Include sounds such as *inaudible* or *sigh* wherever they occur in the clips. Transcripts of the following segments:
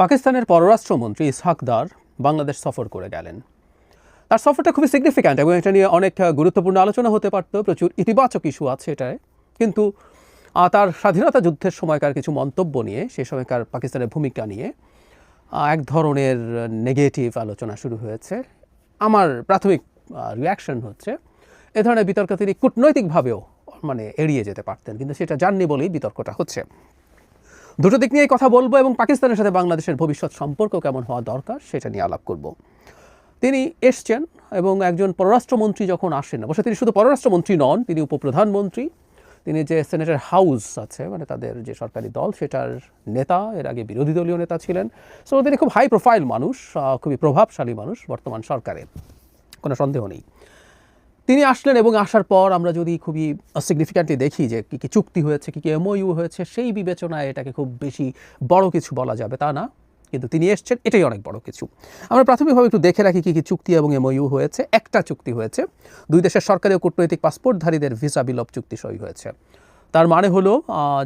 পাকিস্তানের পররাষ্ট্রমন্ত্রী ইসহাকদার বাংলাদেশ সফর করে গেলেন। তার সফরটা খুবই সিগনিফিক্যান্ট এবং এটা নিয়ে অনেক গুরুত্বপূর্ণ আলোচনা হতে পারতো, প্রচুর ইতিবাচক ইস্যু আছে এটায়। কিন্তু তার স্বাধীনতা যুদ্ধের সময়কার কিছু মন্তব্য নিয়ে সেই সময়কার পাকিস্তানের ভূমিকা নিয়ে এক ধরনের নেগেটিভ আলোচনা শুরু হয়েছে। আমার প্রাথমিক রিয়াকশন হচ্ছে, এ ধরনের বিতর্ক তিনি কূটনৈতিকভাবেও মানে এড়িয়ে যেতে পারতেন, কিন্তু সেটা জাননি বলেই বিতর্কটা হচ্ছে। দুটো দিক নিয়েই কথা বলব এবং পাকিস্তানের সাথে বাংলাদেশের ভবিষ্যৎ সম্পর্ক কেমন হওয়া দরকার সেটা নিয়ে আলাপ করব। তিনি এসছেন এবং একজন পররাষ্ট্রমন্ত্রী যখন আসেন, অবশ্য তিনি শুধু পররাষ্ট্রমন্ত্রী নন, তিনি উপপ্রধানমন্ত্রী। তিনি যে সেনেটের হাউস আছে মানে তাদের যে সরকারি দল, সেটার নেতা, এর আগে বিরোধী দলীয় নেতা ছিলেন। সো তিনি খুব হাই প্রোফাইল মানুষ খুবই প্রভাবশালী মানুষ বর্তমান সরকারের। কোনো সন্দেহ নেই। তিনি আসলেন এবং আসার পর আমরা যদি খুবই সিগনিফিক্যান্টলি দেখি যে কী কী চুক্তি হয়েছে, কী কী এমওইউ হয়েছে, সেই বিবেচনায় এটাকে খুব বেশি বড় কিছু বলা যাবে, তা না। কিন্তু তিনি এসছেন, এটাই অনেক বড় কিছু। আমরা প্রাথমিকভাবে একটু দেখে রাখি কী কী চুক্তি এবং এমওইউ হয়েছে। একটা চুক্তি হয়েছে। দুই দেশের সরকারি ও কূটনৈতিক পাসপোর্টধারীদের ভিসা বিলোপ চুক্তি সই হয়েছে। তার মানে হলো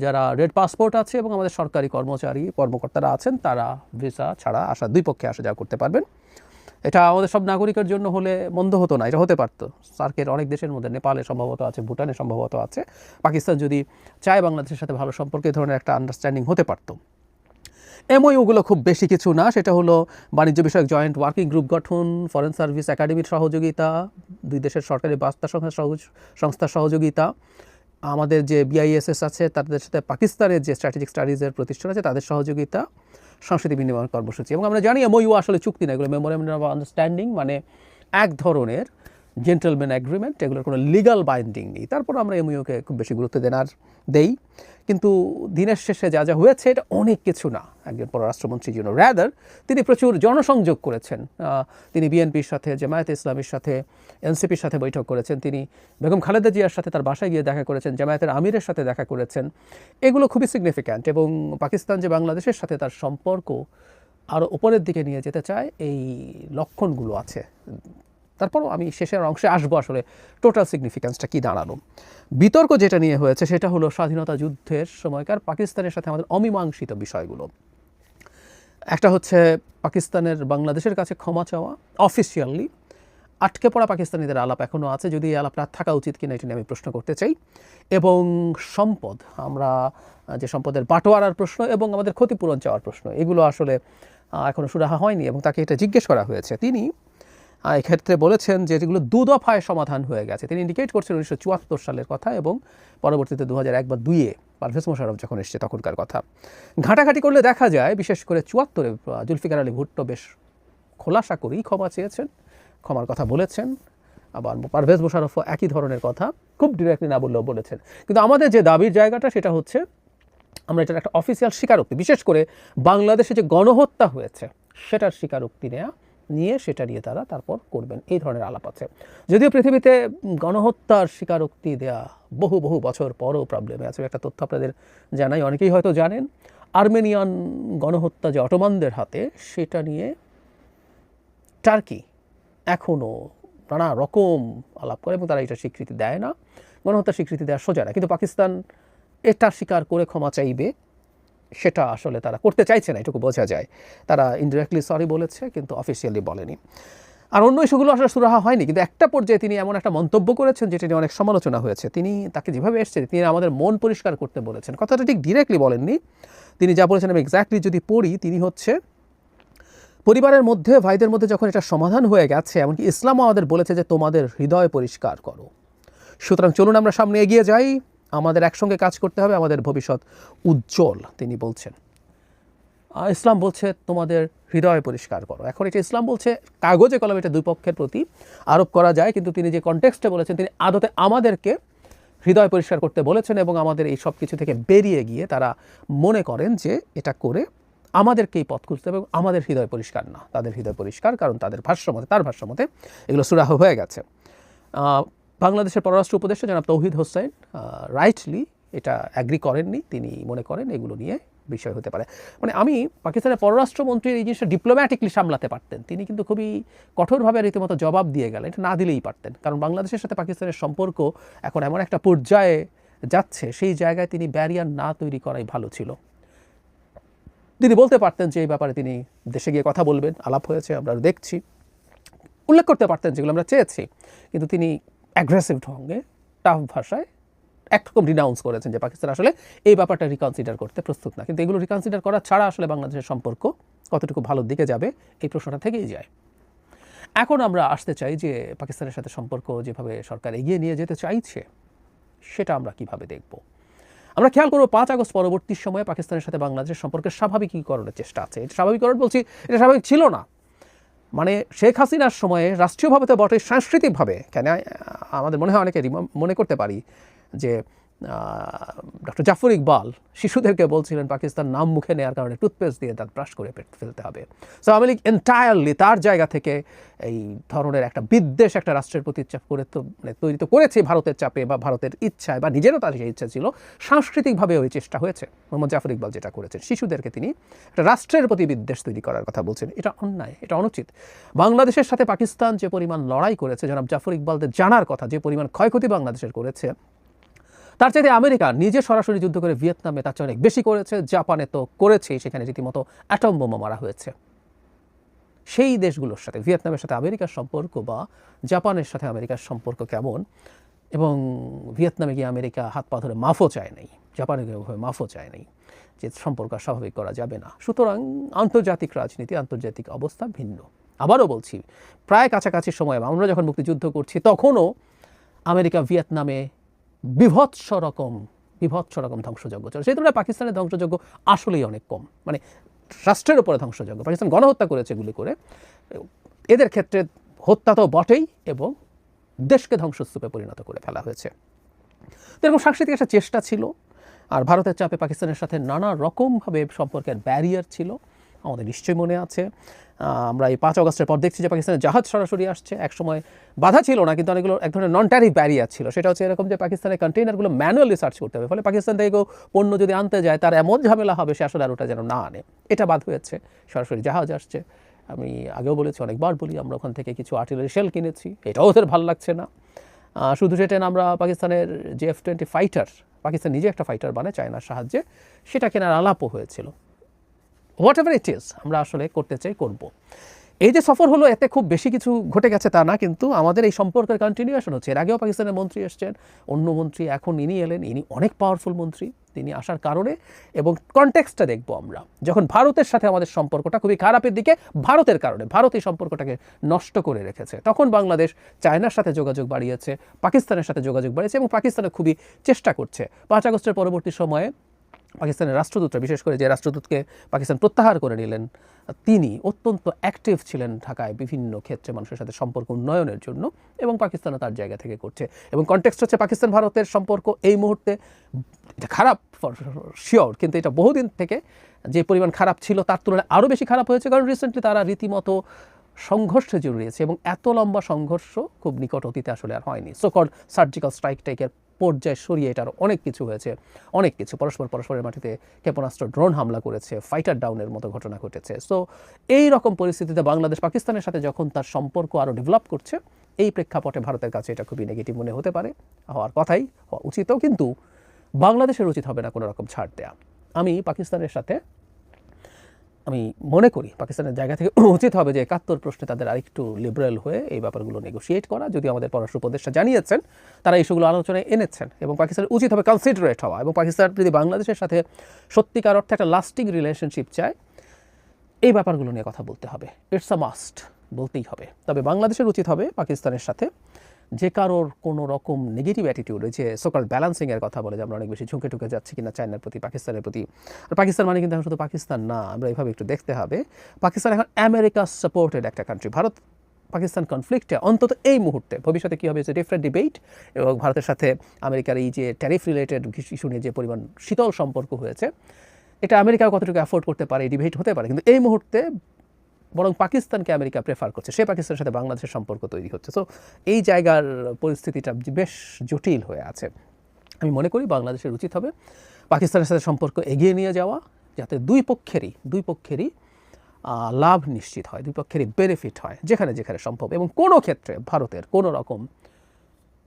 যারা রেড পাসপোর্ট আছে এবং আমাদের সরকারি কর্মচারী, কর্মকর্তারা আছেন, তারা ভিসা ছাড়া আসা দুই পক্ষে আসা যাওয়া করতে পারবেন। এটা আমাদের সব নাগরিকের জন্য হলে মন্দ হতো না, এটা হতে পারতো। সার্কের অনেক দেশের মধ্যে, নেপালে সম্ভবত আছে, ভুটানে সম্ভবত আছে, পাকিস্তান যদি চায় বাংলাদেশের সাথে ভালো সম্পর্ক ধরনের একটা আন্ডারস্ট্যান্ডিং হতে পারতো। এমওইউগুলো খুব বেশি কিছু না, সেটা হলো বাণিজ্য বিষয়ক জয়েন্ট ওয়ার্কিং গ্রুপ গঠন ফরেন সার্ভিস একাডেমির সহযোগিতা, দুই দেশের সরকারি বার্তা সংস্থা সংস্থার সহযোগিতা, আমাদের যে বিআইএসএস আছে, তাদের সাথে পাকিস্তানের যে স্ট্র্যাটেজিক স্টাডিজের প্রতিষ্ঠান আছে, তাদের সহযোগিতা সংস্কৃতি বিনিময় কর্মসূচি। এবং আমরা জানি, এমওইউ আসলে চুক্তি না, এগুলো মেমোরেন্ডাম অফ আন্ডারস্ট্যান্ডিং মানে এক ধরনের জেন্টেলম্যান অ্যাগ্রিমেন্ট এগুলোর কোনো লিগাল বাইন্ডিং নেই। তারপর আমরা এমইউকে খুব বেশি গুরুত্ব দেনার দেই। কিন্তু দিনের শেষে যা যা হয়েছে, এটা অনেক কিছু না। একজন পররাষ্ট্রমন্ত্রীর জন্য র্যাদার তিনি প্রচুর জনসংযোগ করেছেন। তিনি বিএনপির সাথে, জামায়াতে ইসলামীর সাথে এনসিপির সাথে বৈঠক করেছেন। তিনি বেগম খালেদা জিয়ার সাথে তার বাসায় গিয়ে দেখা করেছেন, জামায়াতের আমিরের সাথে দেখা করেছেন। এগুলো খুবই সিগনিফিক্যান্ট এবং পাকিস্তান যে বাংলাদেশের সাথে তার সম্পর্ক আরও উপরের দিকে নিয়ে যেতে চায়, এই লক্ষণগুলো আছে। তারপরও আমি শেষের অংশে আসব আসলে টোটাল সিগনিফিক্যান্সটা কী দাঁড়াল। বিতর্ক যেটা নিয়ে হয়েছে সেটা হলো স্বাধীনতা যুদ্ধের সময়কার পাকিস্তানের সাথে আমাদের অমীমাংসিত বিষয়গুলো। একটা হচ্ছে পাকিস্তানের বাংলাদেশের কাছে ক্ষমা চাওয়া অফিসিয়ালি আটকে পড়া পাকিস্তানিদের আলাপ এখনও আছে, যদি এই আলাপটা থাকা উচিত কিনা এটা নিয়ে আমি প্রশ্ন করতে চাই। এবং সম্পদ, আমরা যে সম্পদের বাটোয়ারার প্রশ্ন এবং আমাদের ক্ষতিপূরণ চাওয়ার প্রশ্ন, এগুলো আসলে এখনও সুরাহা হয়নি এবং তাকে এটা জিজ্ঞেস করা হয়েছে। তিনি এক্ষেত্রে বলেছেন যে যেগুলো দু দফায় সমাধান হয়ে গেছে। তিনি ইন্ডিকেট করছেন উনিশশো চুয়াত্তর সালের কথা এবং পরবর্তীতে দু হাজার এক বা দুইয়ে পারভেজ মোশারফ যখন এসছে তখনকার কথা। ঘাটাঘাটি করলে দেখা যায়, বিশেষ করে চুয়াত্তরে জুলফিকার আলী ভুট্টো বেশ খোলাসা করেই ক্ষমা চেয়েছেন, ক্ষমার কথা বলেছেন। আবার পারভেজ মোশারফও একই ধরনের কথা খুব ডিরেক্টলি না বললেও বলেছেন। কিন্তু আমাদের যে দাবির জায়গাটা সেটা হচ্ছে, আমরা এটার একটা অফিসিয়াল স্বীকারোক্তি, বিশেষ করে বাংলাদেশে যে গণহত্যা হয়েছে, সেটার স্বীকারোক্তি নেওয়া নিয়ে সেটা নিয়ে তারা তারপর করবেন। এই ধরনের আলাপ আছে। যদিও পৃথিবীতে গণহত্যার স্বীকারোক্তি দেয়া বহু বহু বছর পরও প্রবলেমে আছে। একটা তথ্য আপনাদের জানাই, অনেকেই হয়তো জানেন, আর্মেনিয়ান গণহত্যা যে অটোমানদের হাতে, সেটা নিয়ে টার্কি এখনও নানা রকম আলাপ করে এবং তারা এটা স্বীকৃতি দেয় না। গণহত্যার স্বীকৃতি দেওয়া সোজা না। কিন্তু পাকিস্তান এটা স্বীকার করে ক্ষমা চাইবে। সেটা আসলে তারা করতে চাইছে না, এটুকু বোঝা যায়। তারা ইনডিরেক্টলি সরি বলেছে, কিন্তু অফিসিয়ালি বলেনি। আর অন্য ইস্যুগুলো আসলে সুরাহা হয়নি, কিন্তু একটা পর্যায়ে তিনি এমন একটা মন্তব্য করেছেন যেটা নিয়ে অনেক সমালোচনা হয়েছে। তিনি তাকে যেভাবে এসছে, তিনি আমাদের মন পরিষ্কার করতে বলেছেন। কথাটা ঠিক ডিরেক্টলি বলেননি। তিনি যা বলেছেন আমি এক্স্যাক্টলি যদি পড়ি, তিনি হচ্ছে, পরিবারের মধ্যে, ভাইদের মধ্যে যখন এটা সমাধান হয়ে গেছে, এমনকি ইসলামও আমাদের বলেছে যে তোমাদের হৃদয় পরিষ্কার করো। সুতরাং চলুন আমরা সামনে এগিয়ে যাই। আমাদের একসঙ্গে কাজ করতে হবে, আমাদের ভবিষ্যৎ উজ্জ্বল, তিনি বলছেন। ইসলাম বলছে, তোমাদের হৃদয় পরিষ্কার করো। এখন এটা ইসলাম বলছে, কাগজে কলমে এটা দুই পক্ষের প্রতি আরোপ করা যায়, কিন্তু তিনি যে কনটেক্সটে বলেছেন, তিনি আদতে আমাদেরকে হৃদয় পরিষ্কার করতে বলেছেন এবং আমাদের এই সব কিছু থেকে বেরিয়ে গিয়ে তারা মনে করেন যে এটা করে আমাদেরকেই পথ খুঁজতে হবে এবং আমাদের হৃদয় পরিষ্কার না। তাদের হৃদয় পরিষ্কার, কারণ তাদের ভাষ্যমতে তার ভাষ্যমতে এগুলো সুরাহ হয়ে গেছে। বাংলাদেশের পররাষ্ট্র উপদেষ্টা জনাব তৌহিদ হোসেন রাইটলি এটা অ্যাগ্রি করেননি, তিনি মনে করেন এগুলো নিয়ে বিষয় হতে পারে। মানে আমি পাকিস্তানের পররাষ্ট্রমন্ত্রীর এই জিনিসটা ডিপ্লোম্যাটিকলি সামলাতে পারতেন, তিনি কিন্তু খুবই কঠোরভাবে রীতিমতো জবাব দিয়ে গেলেন, এটা না দিলেই পারতেন। কারণ বাংলাদেশের সাথে পাকিস্তানের সম্পর্ক এখন এমন একটা পর্যায়ে যাচ্ছে, সেই জায়গায় তিনি ব্যারিয়ার না তৈরি করাই ভালো ছিল। তিনি বলতে পারতেন যে এই ব্যাপারে তিনি দেশে গিয়ে কথা বলবেন, আলাপ হয়েছে, আমরা দেখছি। উল্লেখ করতে পারতেন যেগুলো আমরা চেয়েছি, কিন্তু তিনি অ্যাগ্রেসিভ ঢঙ্গে টাফ ভাষায় একরকম রিনাউন্স করেছেন যে পাকিস্তান আসলে এই ব্যাপারটা রিকনসিডার করতে প্রস্তুত না। কিন্তু এগুলো রিকনসিডার করা ছাড়া আসলে বাংলাদেশের সম্পর্ক কতটুকু ভালোর দিকে যাবে এই প্রশ্নটা থেকেই যায়। এখন আমরা আসতে চাই যে পাকিস্তানের সাথে সম্পর্ক যেভাবে সরকার এগিয়ে নিয়ে যেতে চাইছে, সেটা আমরা কীভাবে দেখব? আমরা খেয়াল করব পাঁচ আগস্ট পরবর্তী সময়ে পাকিস্তানের সাথে বাংলাদেশের সম্পর্কের স্বাভাবিকীকরণের চেষ্টা আছে। এটা স্বাভাবিকীকরণ বলছি, এটা স্বাভাবিক ছিল না। মানে শেখ হাসিনার সময়ে রাষ্ট্রীয়ভাবে তো বটে, সাংস্কৃতিকভাবে। কেন? আমাদের মনে হয় অনেকে মনে করতে পারি যে ডক্টর জাফর ইকবাল শিশুদেরকে বলছিলেন, পাকিস্তান নাম মুখে নেওয়ার কারণে টুথপেস্ট দিয়ে দাঁত ব্রাশ করে ফেলতে হবে। সো আওয়ামী লীগ এন্টায়ারলি তার জায়গা থেকে এই ধরনের একটা বিদ্বেষ একটা রাষ্ট্রের প্রতি চাপ করে তো মানে তৈরি তো করেছে ভারতের চাপে বা ভারতের ইচ্ছায় বা নিজেরও তার সেই ইচ্ছা ছিল। সাংস্কৃতিকভাবে ওই চেষ্টা হয়েছে। মোহাম্মদ জাফর ইকবাল যেটা করেছেন, শিশুদেরকে তিনি একটা রাষ্ট্রের প্রতি বিদ্বেষ তৈরি করার কথা বলছেন। এটা অন্যায়, এটা অনুচিত। বাংলাদেশের সাথে পাকিস্তান যে পরিমাণ লড়াই করেছে, জনাব জাফর ইকবালদের জানার কথা, যে পরিমাণ ক্ষয়ক্ষতি বাংলাদেশের করেছে তার চাইতে আমেরিকা নিজে সরাসরি যুদ্ধ করে ভিয়েতনামে তার চেয়ে অনেক বেশি করেছে, জাপানে তো করেছেই, সেখানে রীতিমতো অ্যাটম বোমা মারা হয়েছে। সেই দেশগুলোর সাথে, ভিয়েতনামের সাথে আমেরিকার সম্পর্ক বা জাপানের সাথে আমেরিকার সম্পর্ক কেমন? এবং ভিয়েতনামে গিয়ে আমেরিকা হাত পা ধরে মাফও চায় নাই, জাপানে গিয়ে ওভাবে মাফও চায় নাই, যে সম্পর্ক স্বাভাবিক করা যাবে না। সুতরাং আন্তর্জাতিক রাজনীতি, আন্তর্জাতিক অবস্থা ভিন্ন। আবারও বলছি, প্রায় কাছাকাছি সময় আমরা যখন মুক্তিযুদ্ধ করছি, তখনও আমেরিকা ভিয়েতনামে বিভৎস রকম বিভৎস রকম ধ্বংসযজ্ঞ চলে। সেই তুলনায় পাকিস্তানের ধ্বংসযজ্ঞ আসলেই অনেক কম। মানে রাষ্ট্রের উপরে ধ্বংসযজ্ঞ। পাকিস্তান গণহত্যা করেছে গুলি করে। এদের ক্ষেত্রে হত্যা তো বটেই এবং দেশকে ধ্বংসস্তূপে পরিণত করে ফেলা হয়েছে। তো এরকম সাংস্কৃতিক একটা চেষ্টা ছিল। আর ভারতের চাপে পাকিস্তানের সাথে নানা রকমভাবে সম্পর্কের ব্যারিয়ার ছিল। আমাদের নিশ্চয়ই মনে আছে। আমরা এই পাঁচ অগস্টের পর দেখছি যে পাকিস্তানের জাহাজ সরাসরি আসছে। একসময় বাধা ছিল না, কিন্তু অনেকগুলো, এক ধরনের নন ট্যারিফ ব্যারিয়ার ছিল। সেটা হচ্ছে এরকম যে পাকিস্তানের কন্টেইনারগুলো ম্যানুয়ালি সার্চ করতে হবে। ফলে পাকিস্তান থেকে কেউ পণ্য যদি আনতে যায়, তার এমন ঝামেলা হবে সে আসলে আর ওটা যেন না আনে। এটা বাদ হয়েছে। সরাসরি জাহাজ আসছে। আমি আগেও বলেছি, অনেকবার বলি, আমরা ওখান থেকে কিছু আর্টিলারি শেল কিনেছি। এটাও ওদের ভালো লাগছে না। শুধু সেটা আমরা পাকিস্তানের যে এফ টোয়েন্টি ফাইটার পাকিস্তান নিজে একটা ফাইটার বানায় চায়নার সাহায্যে। সেটা কেনার আলাপও হয়েছিল। হোয়াট এভার ইট ইজ আমরা আসলে করতে চাই, করব। এই যে সফর হলো, এতে খুব বেশি কিছু ঘটে গেছে তা না, কিন্তু আমাদের এই সম্পর্কের কন্টিনিউশন হচ্ছে। এর আগেও পাকিস্তানের মন্ত্রী এসছেন, অন্য মন্ত্রী এখন ইনি এলেন, ইনি অনেক পাওয়ারফুল মন্ত্রী, তিনি আসার কারণে এবং কনটেক্সটটা দেখব আমরা। যখন ভারতের সাথে আমাদের সম্পর্কটা খুবই খারাপের দিকে, ভারতের কারণে, ভারত এই সম্পর্কটাকে নষ্ট করে রেখেছে। তখন বাংলাদেশ চায়নার সাথে যোগাযোগ বাড়িয়েছে, পাকিস্তানের সাথে যোগাযোগ বাড়িয়েছে এবং পাকিস্তানে খুবই চেষ্টা করছে। পাঁচ আগস্টের পরবর্তী সময়ে পাকিস্তানের রাষ্ট্রদূতরা, বিশেষ করে যে রাষ্ট্রদূতকে পাকিস্তান প্রত্যাহার করে নিলেন, তিনি অত্যন্ত অ্যাক্টিভ ছিলেন ঢাকায় বিভিন্ন ক্ষেত্রে মানুষের সাথে সম্পর্ক উন্নয়নের জন্য এবং পাকিস্তানও তার জায়গা থেকে করছে। এবং কনটেক্সট হচ্ছে পাকিস্তান ভারতের সম্পর্ক এই মুহূর্তে এটা খারাপ শিওর কিন্তু এটা বহুদিন থেকে যে পরিমাণ খারাপ ছিল তার তুলনায় আরও বেশি খারাপ হয়েছে, কারণ রিসেন্টলি তারা রীতিমতো সংঘর্ষে জড়িয়েছে এবং এত লম্বা সংঘর্ষ খুব নিকট অতীতে আসলে আর হয়নি। সোকল সার্জিক্যাল স্ট্রাইক টাইকের পর্যায়ে সরিয়ে এটার অনেক কিছু হয়েছে। অনেক কিছু। পরস্পর পরস্পরের মাটিতে ক্ষেপণাস্ত্র, ড্রোন হামলা করেছে ফাইটার ডাউনের মতো ঘটনা ঘটেছে। সো এই রকম পরিস্থিতিতে বাংলাদেশ পাকিস্তানের সাথে যখন তার সম্পর্ক আরও ডেভেলপ করছে, এই প্রেক্ষাপটে ভারতের কাছে এটা খুবই নেগেটিভ মনে হতে পারে। হওয়ার কথাই, হওয়া উচিতও, কিন্তু বাংলাদেশের উচিত হবে না কোনো রকম ছাড় দেয়া। আমি পাকিস্তানের সাথে আমি মনে করি পাকিস্তানের জায়গা থেকে *clears throat* উচিত হবে যে একাত্তর প্রশ্নে তাদের আরেকটু লিবারেল হয়ে এই ব্যাপারগুলো নেগোশিয়েট করা। যদি আমাদের পররাষ্ট্র উপদেষ্টা জানিয়েছেন, তারা ইস্যুগুলো আলোচনায় এনেছেন এবং পাকিস্তানের উচিত হবে কনসিডারেট হওয়া এবং পাকিস্তান যদি বাংলাদেশের সাথে সত্যিকার অর্থে একটা লাস্টিং রিলেশনশিপ চায়, এই ব্যাপারগুলো নিয়ে কথা বলতে হবে। ইটস আ মাস্ট বলতেই হবে। তবে বাংলাদেশের উচিত হবে পাকিস্তানের সাথে যে কারোর কোনো রকম নেগেটিভ অ্যাটিটিউড যে সোকাল ব্যালেন্সিংয়ের কথা বলে যে আমরা অনেক বেশি ঝুঁকে ঠুকে যাচ্ছি কিনা চায়নার প্রতি, পাকিস্তানের প্রতি। আর পাকিস্তান মানে কিন্তু এখন শুধু পাকিস্তান না, আমরা এইভাবে একটু দেখতে হবে। পাকিস্তান এখন আমেরিকা সাপোর্টেড একটা কান্ট্রি ভারত, পাকিস্তান কনফ্লিক্টে অন্তত এই মুহূর্তে। ভবিষ্যতে কী হবে যে ডিফারেন্ট ডিবেট এবং ভারতের সাথে আমেরিকার এই যে ট্যারিফ রিলেটেড ইস্যু নিয়ে যে পরিমাণ শীতল সম্পর্ক হয়েছে, এটা আমেরিকা কতটুকু অ্যাফোর্ড করতে পারে ডিবেট হতে পারে। কিন্তু এই মুহূর্তে বরং পাকিস্তানকে আমেরিকা প্রেফার করছে। সে পাকিস্তানের সাথে বাংলাদেশের সম্পর্ক তৈরি হচ্ছে। সো এই জায়গার পরিস্থিতিটা বেশ জটিল হয়ে আছে। আমি মনে করি বাংলাদেশের উচিত হবে পাকিস্তানের সাথে সম্পর্ক এগিয়ে নিয়ে যাওয়া, যাতে দুই পক্ষেরই দুই পক্ষেরই লাভ নিশ্চিত হয়, দুই পক্ষেরই বেনিফিট হয়, যেখানে যেখানে সম্ভব। এবং কোনো ক্ষেত্রে ভারতের কোনো রকম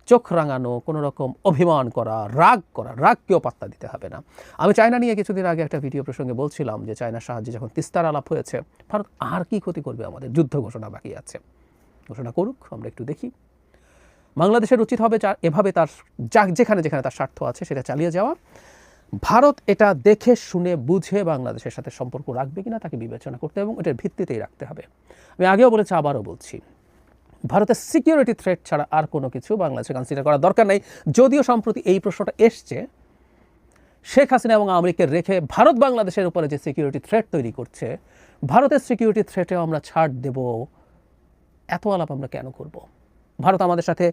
চোখ রাঙানো, কোনো রকম অভিমান করা, রাগ করা, রাগকেও পাত্তা দিতে হবে না। আমি চায়না নিয়ে কিছুদিন আগে একটা ভিডিও প্রসঙ্গে বলছিলাম যে চায়নার সাহায্যে যখন তিস্তার আলাপ হয়েছে, ভারত আর কি ক্ষতি করবে আমাদের? যুদ্ধ ঘোষণা বাকি আছে। ঘোষণা করুক, আমরা একটু দেখি। বাংলাদেশের উচিত হবে এভাবে তার যেখানে যেখানে তার স্বার্থ আছে সেটা চালিয়ে যাওয়া। ভারত এটা দেখে, শুনে, বুঝে বাংলাদেশের সাথে সম্পর্ক রাখবে কিনা তাকে বিবেচনা করতে এবং এটার ভিত্তিতেই রাখতে হবে। আমি আগেও বলেছি, আবারও বলছি ভারতের সিকিউরিটি থ্রেট ছাড়া আর কোনো কিছু বাংলাদেশে কনসিডার করার দরকার নেই। যদিও সম্প্রতি এই প্রশ্নটা এসছে, শেখ হাসিনা এবং আমেরিকার রেখে ভারত বাংলাদেশের উপরে যে সিকিউরিটি থ্রেট তৈরি করছে, ভারতের সিকিউরিটি থ্রেটেও আমরা ছাড় দেব, এত আলাপ আমরা কেন করব? ভারত আমাদের সাথে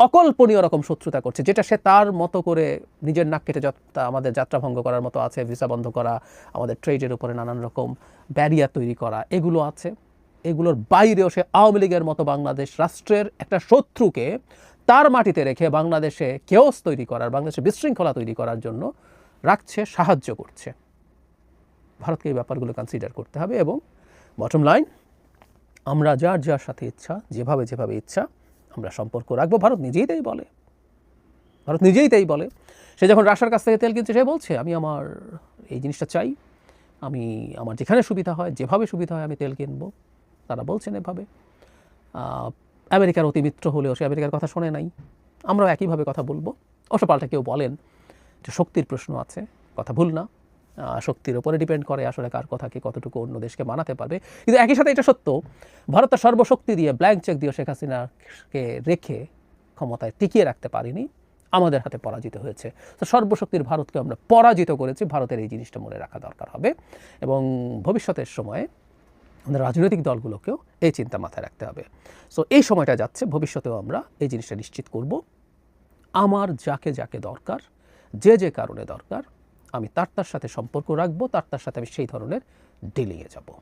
অকল্পনীয় রকম শত্রুতা করছে, যেটা সে তার মতো করে নিজের নাক কেটে যাত্রা আমাদের যাত্রা ভঙ্গ করার মতো আছে ভিসা বন্ধ করা, আমাদের ট্রেডের উপরে নানান রকম ব্যারিয়ার তৈরি করা, এগুলো আছে। এগুলোর বাইরেও সে আওয়ামী লীগের মতো বাংলাদেশ রাষ্ট্রের একটা শত্রুকে তার মাটিতে রেখে বাংলাদেশে কেওস তৈরি করার, বাংলাদেশে বিশৃঙ্খলা তৈরি করার জন্য রাখছে, সাহায্য করছে। ভারতকে এই ব্যাপারগুলো কনসিডার করতে হবে এবং বটম লাইন আমরা যার যার সাথে ইচ্ছা, যেভাবে যেভাবে ইচ্ছা, আমরা সম্পর্ক রাখব। ভারত নিজেই তাই বলে। ভারত নিজেই তাই বলে। সে যখন রাশিয়ার কাছ থেকে তেল কিনছে, সে বলছে, আমি আমার এই জিনিসটা চাই। আমি, আমার যেখানে সুবিধা হয়, যেভাবে সুবিধা হয় আমি তেল কিনবো। তারা বলছেন এভাবে। আমেরিকার অতিমিত্র হলেও সে আমেরিকার কথা শোনে নাই। আমরাও একইভাবে কথা বলব। অবশ্য পাল্টা কেউ বলেন যে শক্তির প্রশ্ন আছে, কথা ভুল না। শক্তির উপরে ডিপেন্ড করে আসলে কার কথাকে কতটুকু অন্য দেশকে মানাতে পারবে। কিন্তু একই সাথে এটা সত্য, ভারত তার সর্বশক্তি দিয়ে ব্ল্যাঙ্ক চেক দিয়ে শেখ হাসিনাকে রেখে ক্ষমতায় টিকিয়ে রাখতে পারিনি, আমাদের হাতে পরাজিত হয়েছে। তো সর্বশক্তির ভারতকে আমরা পরাজিত করেছি, ভারতের এই জিনিসটা মনে রাখা দরকার হবে। এবং ভবিষ্যতের সময়ে রাজনৈতিক দলগুলোকেও এই চিন্তা মাথায় রাখতে হবে। সো এই সময়টা যাচ্ছে, ভবিষ্যতেও আমরা এই জিনিসটা নিশ্চিত করব। আমার যাকে যাকে দরকার, যে যে কারণে দরকার, আমি তার তার সাথে সম্পর্ক রাখব, তার তার সাথে আমি সেই ধরনের ডিলিংয়ে যাব।